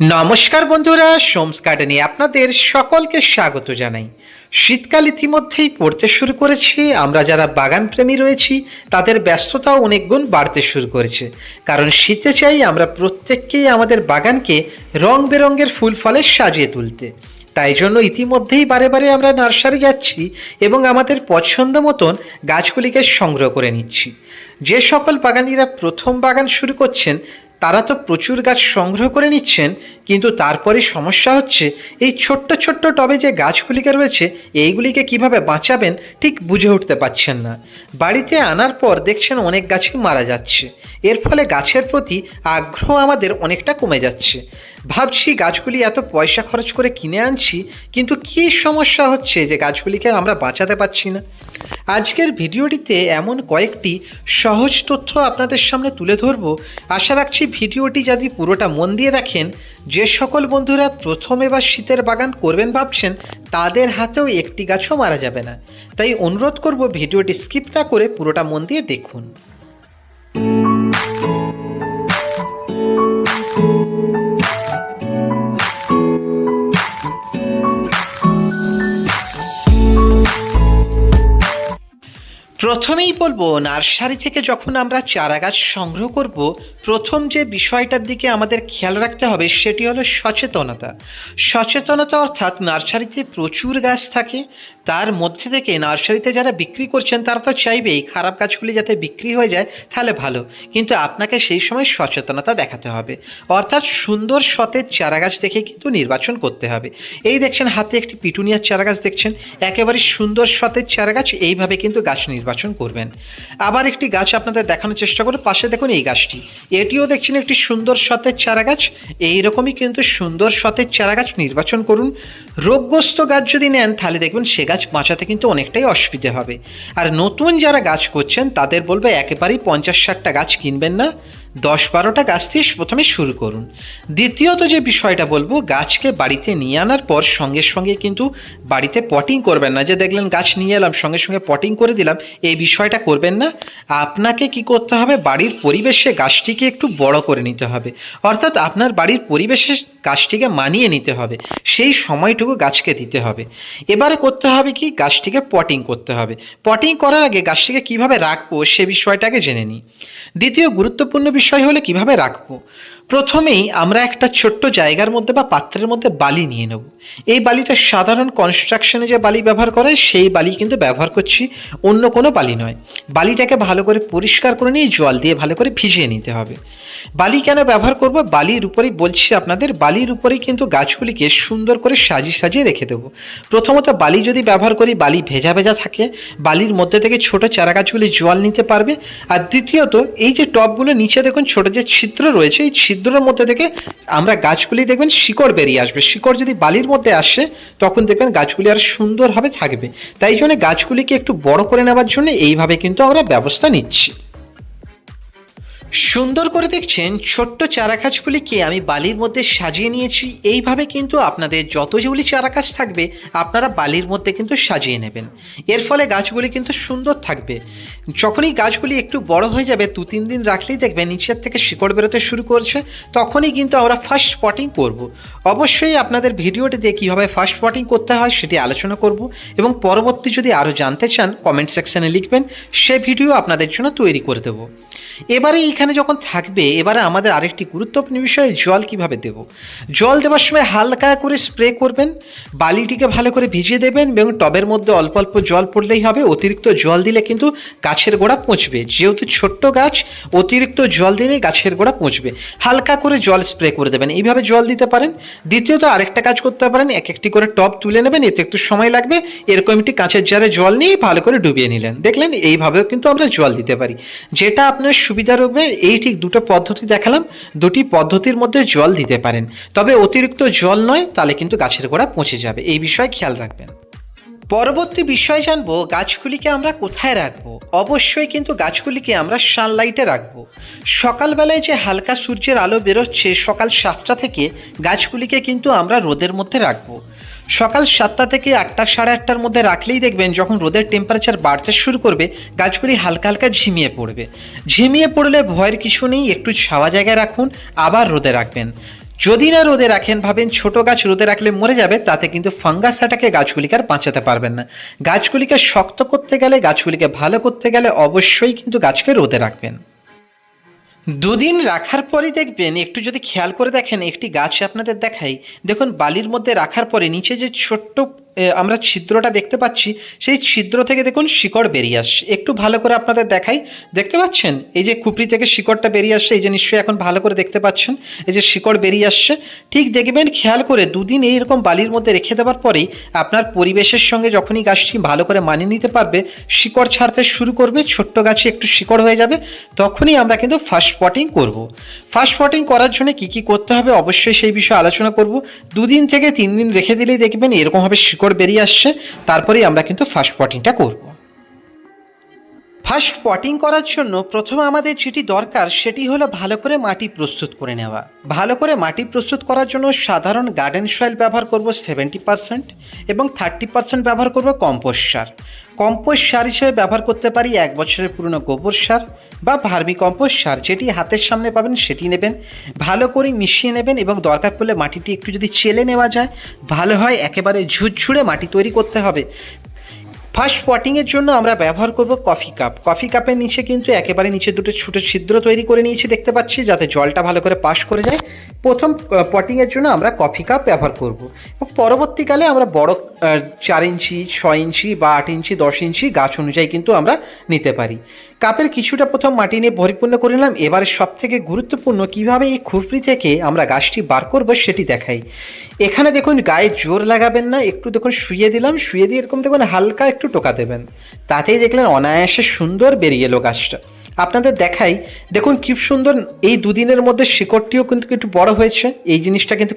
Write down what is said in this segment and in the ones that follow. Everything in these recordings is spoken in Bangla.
নমস্কার বন্ধুরা, সোমস গার্ডেনে আপনাদের সকলকে স্বাগত জানাই। শীতকাল ইতিমধ্যেই পড়তে শুরু করেছে, আমরা যারা বাগান প্রেমী রয়েছি, তাদের ব্যস্ততাও অনেক গুণ বাড়তে শুরু করেছে। কারণ শীতে চাই আমরা প্রত্যেককেই আমাদের বাগানকে রং বেরঙের ফুল ফলে সাজিয়ে তুলতে। তাই জন্য ইতিমধ্যেই বারে বারে আমরা নার্সারি যাচ্ছি এবং আমাদের পছন্দ মতন গাছগুলিকে সংগ্রহ করে নিচ্ছি। যে সকল বাগানিরা প্রথম বাগান শুরু করছেন তারা তো প্রচুর গাছ সংগ্রহ করে নিচ্ছেন, কিন্তু তারপরে সমস্যা হচ্ছে, এই ছোট্ট ছোট্ট টবে যে গাছগুলিকে রয়েছে, এইগুলিকে কীভাবে বাঁচাবেন ঠিক বুঝে উঠতে পারছেন না। বাড়িতে আনার পর দেখছেন অনেক গাছই মারা যাচ্ছে। এর ফলে গাছের প্রতি আগ্রহ আমাদের অনেকটা কমে যাচ্ছে। ভাবছি গাছগুলি এত পয়সা খরচ করে কিনে আনছি, কিন্তু কী সমস্যা হচ্ছে যে গাছগুলিকে আমরা বাঁচাতে পারছি না? আজকের ভিডিওটিতে এমন কয়েকটি সহজ তথ্য আপনাদের সামনে তুলে ধরব। আশা রাখছি ভিডিওটি যদি পুরোটা মন দিয়ে দেখেন, যে সকল বন্ধুরা প্রথম এবার শীতের বাগান করবেন ভাবছেন, তাদের হাতেও একটি গাছও মারা যাবে না। তাই অনুরোধ করব ভিডিওটি স্কিপ না করে পুরোটা মন দিয়ে দেখুন। প্রথমেই বলব নার্সারি থেকে যখন আমরা চারা গাছ সংগ্রহ করব প্রথম যে বিষয়টার দিকে আমাদের খেয়াল রাখতে হবে সেটি হলো সচেতনতা। সচেতনতা অর্থাৎ নার্সারিতে প্রচুর গাছ থাকে, তার মধ্যে থেকে নার্সারিতে যারা বিক্রি করছেন তারা তো চাইবেই খারাপ গাছগুলি যাতে বিক্রি হয়ে যায় তাহলে ভালো। কিন্তু আপনাকে সেই সময় সচেতনতা দেখাতে হবে। অর্থাৎ সুন্দর সতেজ চারা গাছ দেখে কিন্তু নির্বাচন করতে হবে। এই দেখছেন হাতে একটি পিটুনিয়ার চারা গাছ দেখছেন, একেবারে সুন্দর সতেজ চারা গাছ, এইভাবে কিন্তু গাছ নির্বাচন করবেন। আবার একটি গাছ আপনাদের দেখানোর চেষ্টা করুন পাশে দেখুন এই গাছটি। এটিও দেখছেন একটি সুন্দর সতেজ চারা গাছ এইরকমই কিন্তু সুন্দর সতেজ চারা গাছ নির্বাচন করুন। রোগগ্রস্ত গাছ যদি নেন, তাহলে দেখবেন সে গাছ বাঁচাতে কিন্তু অনেকটাই অসুবিধে হবে। আর নতুন যারা গাছ করছেন, তাদের বলবে একেবারেই পঞ্চাশ ষাটটা গাছ কিনবেন না। দশ বারোটা গাছ দিয়ে প্রথমে শুরু করুন। দ্বিতীয়ত যে বিষয়টা বলব, গাছকে বাড়িতে নিয়ে আনার পর সঙ্গে সঙ্গে কিন্তু বাড়িতে পটিং করবেন না। যে দেখলেন গাছ নিয়ে এলাম, সঙ্গে সঙ্গে পটিং করে দিলাম, এই বিষয়টা করবেন না। আপনাকে কি করতে হবে? বাড়ির পরিবেশে গাছটিকে একটু বড় করে নিতে হবে। অর্থাৎ আপনার বাড়ির পরিবেশে গাছটিকে মানিয়ে নিতে হবে। সেই সময়টুকু গাছকে দিতে হবে। এবারে করতে হবে কি? গাছটিকে পটিং করতে হবে। পটিং করার আগে গাছটিকে কীভাবে রাখব সে বিষয়টাকে জেনে নিই। দ্বিতীয় গুরুত্বপূর্ণ বিষয় হলে কীভাবে রাখব? প্রথমেই আমরা একটা ছোট্ট জায়গার মধ্যে বা পাত্রের মধ্যে বালি নিয়ে নেব। এই বালিটা সাধারণ কনস্ট্রাকশনে যে বালি ব্যবহার করে, সেই বালি কিন্তু ব্যবহার করছি, অন্য কোনো বালি নয়। বালিটাকে ভালো করে পরিষ্কার করে নিয়ে জল দিয়ে ভালো করে ভিজিয়ে নিতে হবে। বালি কেন ব্যবহার করব? বালির উপরেই বলছি আপনাদের, বালির উপরেই কিন্তু গাছগুলিকে সুন্দর করে সাজিয়ে সাজিয়ে রেখে দেবো। প্রথমত বালি যদি ব্যবহার করি, বালি ভেজা ভেজা থাকে, বালির মধ্যে থেকে ছোট চারা গাছগুলি জল নিতে পারবে। আর দ্বিতীয়ত, এই যে টবগুলো নিচে দেখুন, ছোট যে ছিদ্র রয়েছে, এই ছিদ্রের মধ্যে থেকে আমরা গাছগুলি দেখবেন শিকড় বেরিয়ে আসবে। শিকড় যদি বালির মধ্যে আসে, তখন দেখবেন গাছগুলি আর সুন্দরভাবে থাকবে। তাই জন্য গাছগুলিকে একটু বড় করে নেওয়ার জন্য এইভাবে কিন্তু আমরা ব্যবস্থা নিচ্ছি। সুন্দর করে দেখছেন ছোট্ট চারা গাছগুলিকে আমি বালির মধ্যে সাজিয়ে নিয়েছি। এইভাবে কিন্তু আপনাদের যত যেগুলি চারা গাছ থাকবে, আপনারা বালির মধ্যে কিন্তু সাজিয়ে নেবেন। এর ফলে গাছগুলি কিন্তু সুন্দর থাকবে। যখনই গাছগুলি একটু বড় হয়ে যাবে দু তিন দিন রাখলেই দেখবেন নিচের থেকে শিকড় বেরোতে শুরু করছে। তখনই কিন্তু আমরা ফার্স্ট পটিং করব। অবশ্যই আপনাদের ভিডিওটিতে কীভাবে ফার্স্ট পটিং করতে হয় সেটি আলোচনা করব এবং পরবর্তী যদি আরও জানতে চান কমেন্ট সেকশানে লিখবেন, সে ভিডিও আপনাদের জন্য তৈরি করে দেবো। এবারে এইখানে যখন থাকবে, এবারে আমাদের আরেকটি গুরুত্বপূর্ণ বিষয়, জল কীভাবে দেব? জল দেওয়ার সময় হালকা করে স্প্রে করবেন, বালিটিকে ভালো করে ভিজিয়ে দেবেন এবং টবের মধ্যে অল্প অল্প জল পড়লেই হবে। অতিরিক্ত জল দিলে কিন্তু গাছের গোড়া পচবে। যেহেতু ছোট্ট গাছ, অতিরিক্ত জল দিলে গাছের গোড়া পচবে। হালকা করে জল স্প্রে করে দেবেন। এইভাবে জল দিতে পারেন। দ্বিতীয়ত আরেকটা কাজ করতে পারেন। এক একটি করে টব তুলে নেবেন। এতে একটু সময় লাগবে। এরকম একটি কাঁচের জারে জল নিয়ে ভালো করে ডুবিয়ে নিলেন। দেখলেন, এইভাবেও কিন্তু আমরা জল দিতে পারি। যেটা আপনার সুবিধা রবে এই ঠিক দুটো পদ্ধতি দেখালাম। দুটি পদ্ধতির মধ্যে জল দিতে পারেন। তবে অতিরিক্ত জল নয়, তাহলে কিন্তু গাছের গোড়া পচে যাবে। এই বিষয়ে খেয়াল রাখবেন। পরবর্তী বিষয় জানব, গাছগুলিকে আমরা কোথায় রাখব? অবশ্যই কিন্তু গাছগুলিকে আমরা সানলাইটে রাখব। সকালবেলায় যে হালকা সূর্যের আলো বেরোচ্ছে সকাল সাতটা থেকে গাছগুলিকে কিন্তু আমরা রোদের মধ্যে রাখব। সকাল সাতটা থেকে আটটা, সাড়ে আটটার মধ্যে রাখলেই দেখবেন যখন রোদের টেম্পারেচার বাড়তে শুরু করবে, গাছগুলি হালকা হালকা ঝিমিয়ে পড়বে। ঝিমিয়ে পড়লে ভয়ের কিছু নেই, একটু ছাওয়া জায়গায় রাখুন, আবার রোদে রাখবেন। যদি না রোদে রাখেন, ভাবেন ছোট গাছ রোদে রাখলে মরে যাবে, তাতে কিন্তু ফাঙ্গাস অ্যাটাকে গাছগুলিকে আর বাঁচাতে পারবেন না। গাছগুলিকে শক্ত করতে গেলে, গাছগুলিকে ভালো করতে গেলে অবশ্যই কিন্তু গাছকে রোদে রাখবেন। দুদিন রাখার পরে দেখবেন, একটু যদি খেয়াল করে দেখেন, একটি গাছ আপনাদের দেখাই। দেখুন, বালির মধ্যে রাখার পরে নিচে যে ছোট্ট আমরা ছিদ্রটা দেখতে পাচ্ছি। সেই ছিদ্র থেকে দেখুন শিকড় বেরিয়ে আসছে। একটু ভালো করে আপনাদের দেখাই। দেখতে পাচ্ছেন? এই যে কুপড়ি থেকে শিকড়টা বেরিয়ে আসছে, এই যে নিশ্চয়ই এখন ভালো করে দেখতে পাচ্ছেন। এই যে শিকড় বেরিয়ে আসছে। ঠিক দেখবেন, খেয়াল করে দুদিন এইরকম বালির মধ্যে রেখে দেওয়ার পরেই আপনার পরিবেশের সঙ্গে যখনই গাছটি ভালো করে মানিয়ে নিতে পারবে, শিকড় ছাড়তে শুরু করবে, ছোট্ট গাছে একটু শিকড় হয়ে যাবে, তখনই আমরা কিন্তু ফার্স্ট পটিং করব। ফার্স্ট পটিং করার জন্য কি কি করতে হবে অবশ্যই সেই বিষয়ে আলোচনা করব। দুদিন থেকে তিন দিন রেখে দিলেই দেখবেন এরকমভাবে শিকড় বেরিয়ে আসছে, তারপরেই আমরা কিন্তু ফার্স্ট পটিংটা করব। ফার্স্ট পটিং করার জন্য প্রথমে আমাদের যেটি দরকার, সেটি হলো ভালো করে মাটি প্রস্তুত করে নেওয়া। ভালো করে মাটি প্রস্তুত করার জন্য সাধারণ গার্ডেন সয়েল ব্যবহার করব সেভেন্টি পার্সেন্ট এবং থার্টি পার্সেন্ট ব্যবহার করব কম্পোস্ট সার। কম্পোস্ট সার হিসেবে ব্যবহার করতে পারি এক বছরের পুরনো গোবর সার বা ভার্মি কম্পোস্ট সার। যেটি হাতের সামনে পাবেন, সেটি নেবেন। ভালো করে মিশিয়ে নেবেন এবং দরকার পড়লে মাটিটি একটু যদি চেলে নেওয়া যায়, ভালো হয় একেবারে ঝুরঝুরে মাটি তৈরি করতে হবে। ফার্স্ট পটিংয়ের জন্য আমরা ব্যবহার করব কফি কাপ কফি কাপের নিচে কিন্তু একেবারে নিচে দুটো ছোটো ছিদ্র তৈরি করে নিয়েছি, দেখতে পাচ্ছি, যাতে জলটা ভালো করে পাস করে যায়। প্রথম পটিংয়ের জন্য আমরা কফি কাপ ব্যবহার করব। এবং পরবর্তীকালে আমরা বড় চার ইঞ্চি, ছয় ইঞ্চি বা আট ইঞ্চি, দশ ইঞ্চি গাছ অনুযায়ী কিন্তু আমরা নিতে পারি। কাপের কিছুটা প্রথম মাটি নিয়ে পরিপূর্ণ করে নিলাম। এবারে সব থেকে গুরুত্বপূর্ণ কীভাবে এই খুরপি থেকে আমরা গাছটি বার করব সেটি দেখাই। এখানে দেখুন, গায়ে জোর লাগাবেন না, একটু দেখুন শুয়ে দিলাম। শুয়ে দিয়ে এরকম দেখুন, হালকা একটু টোকা দেবেন। তাতেই দেখলেন অনায়াসে সুন্দর বেরিয়ে এলো গাছটা। আপনাদের দেখাই, দেখুন কি সুন্দর, এই দুদিনের মধ্যে শিকড়টিও কিন্তু একটু বড় হয়েছে। এই জিনিসটা কিন্তু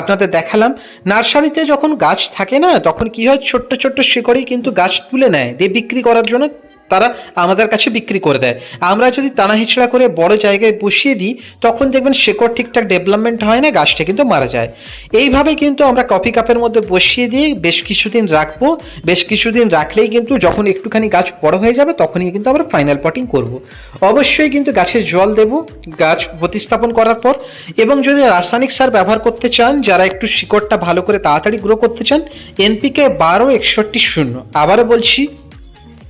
আপনাদের দেখালাম। নার্সারিতে যখন গাছ থাকে না, তখন কি হয়, ছোট্ট ছোট্ট শিকড়ই কিন্তু গাছ তুলে নেয়। দিয়ে বিক্রি করার জন্য তারা আমাদের কাছে বিক্রি করে দেয়। আমরা যদি টানা হিচড়া করে বড় জায়গায় বসিয়ে দিই, তখন দেখবেন শেকড় ঠিকঠাক ডেভেলপমেন্ট হয় না, গাছটা কিন্তু মারা যায়। এইভাবে কিন্তু আমরা কফি কাপের মধ্যে বসিয়ে দিয়ে বেশ কিছুদিন রাখব। বেশ কিছুদিন রাখলেই কিন্তু যখন একটুখানি গাছ বড় হয়ে যাবে, তখনই কিন্তু আমরা ফাইনাল পটিং করব। অবশ্যই কিন্তু গাছে জল দেব, গাছ প্রতিস্থাপন করার পর। এবং যদি রাসায়নিক সার ব্যবহার করতে চান, যারা একটু শিকড়টা ভালো করে তাড়াতাড়ি গ্রো করতে চান এনপিকে বারো একষট্টি শূন্য। আবারও বলছি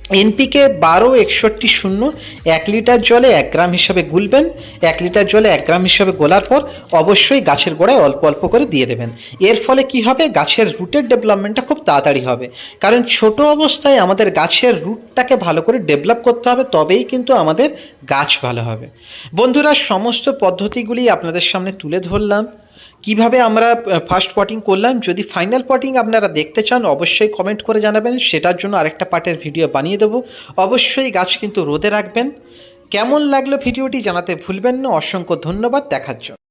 এনপিকে বারো, একষট্টি, শূন্য, এক লিটার জলে এক গ্রাম হিসাবে গুলবেন, এক লিটার জলে এক গ্রাম হিসাবে গোলার পর অবশ্যই গাছের গোড়ায় অল্প অল্প করে দিয়ে দেবেন। এর ফলে কি হবে? গাছের রুটের ডেভেলপমেন্টটা খুব তাড়াতাড়ি হবে। কারণ ছোট অবস্থায় আমাদের গাছের রুটটাকে ভালো করে ডেভেলপ করতে হবে, তবেই কিন্তু আমাদের গাছ ভালো হবে। বন্ধুরা, সমস্ত পদ্ধতিগুলি আপনাদের সামনে তুলে ধরলাম। কীভাবে আমরা ফার্স্ট পটিং করলাম? যদি ফাইনাল পটিং আপনারা দেখতে চান, অবশ্যই কমেন্ট করে জানাবেন। সেটার জন্য আরেকটা পার্টের ভিডিও বানিয়ে দেবো। অবশ্যই গাছ কিন্তু রোদে রাখবেন। কেমন লাগল ভিডিওটি জানাতে ভুলবেন না। অসংখ্য ধন্যবাদ। দেখার জন্য।